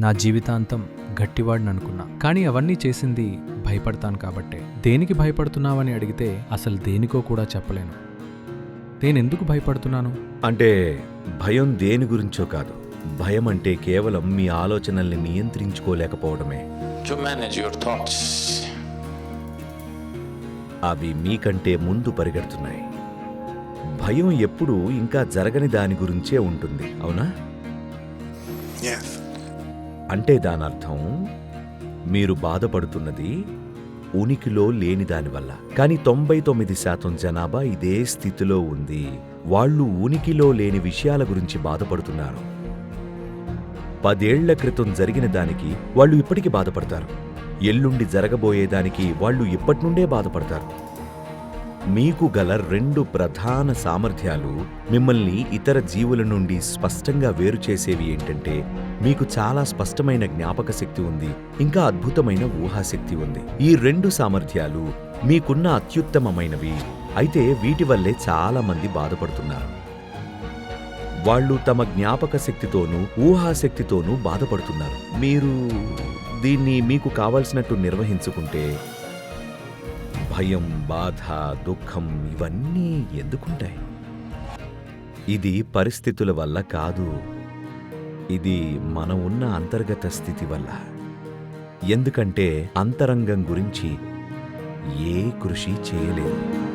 నా జీవితాంతం గట్టివాడిని అనుకున్నా. కానీ అవన్నీ చేసింది భయపడతాను కాబట్టే. దేనికి భయపడుతున్నావని అడిగితే అసలు దేనికో కూడా చెప్పలేను. నేనెందుకు భయపడుతున్నాను? అంటే భయం దేని గురించో కాదు. భయం అంటే కేవలం మీ ఆలోచనల్ని నియంత్రించుకోలేకపోవడమే. అవి మీకంటే ముందు పరిగెడుతున్నాయి. భయం ఎప్పుడూ ఇంకా జరగని దాని గురించే ఉంటుంది. అవునా? Yes. అంటే దానర్థం మీరు బాధపడుతున్నది ఉనికిలో లేని దానివల్ల కానీ తొంభై తొమ్మిది శాతం జనాభా ఇదే స్థితిలో ఉంది. వాళ్ళు ఉనికిలో లేని విషయాల గురించి బాధపడుతున్నారు. పదేళ్ళ క్రితం జరిగిన దానికి వాళ్ళు ఇప్పటికీ బాధపడతారు. ఎల్లుండి జరగబోయేదానికి వాళ్ళు ఇప్పటి నుండే బాధపడతారు. మీకు గల రెండు ప్రధాన సామర్థ్యాలు మిమ్మల్ని ఇతర జీవుల నుండి స్పష్టంగా వేరు చేసేవి ఏంటంటే మీకు చాలా స్పష్టమైన జ్ఞాపక శక్తి ఉంది ఇంకా అద్భుతమైన ఊహాశక్తి ఉంది. ఈ రెండు సామర్థ్యాలు మీకున్న అత్యుత్తమమైనవి. అయితే వీటి వల్లే చాలా మంది బాధపడుతున్నారు. వాళ్ళు తమ జ్ఞాపక శక్తితోనూ ఊహాశక్తితోనూ బాధపడుతున్నారు. మీరు దీన్ని మీకు కావలసినట్టు నిర్వహించుకుంటే భయం బాధ దుఃఖం ఇవన్నీ ఎందుకుంటాయి? ఇది పరిస్థితుల వల్ల కాదు. ఇది మనం ఉన్న అంతర్గత స్థితి వల్ల. ఎందుకంటే అంతరంగం గురించి ఏ కృషి చేయలేదు.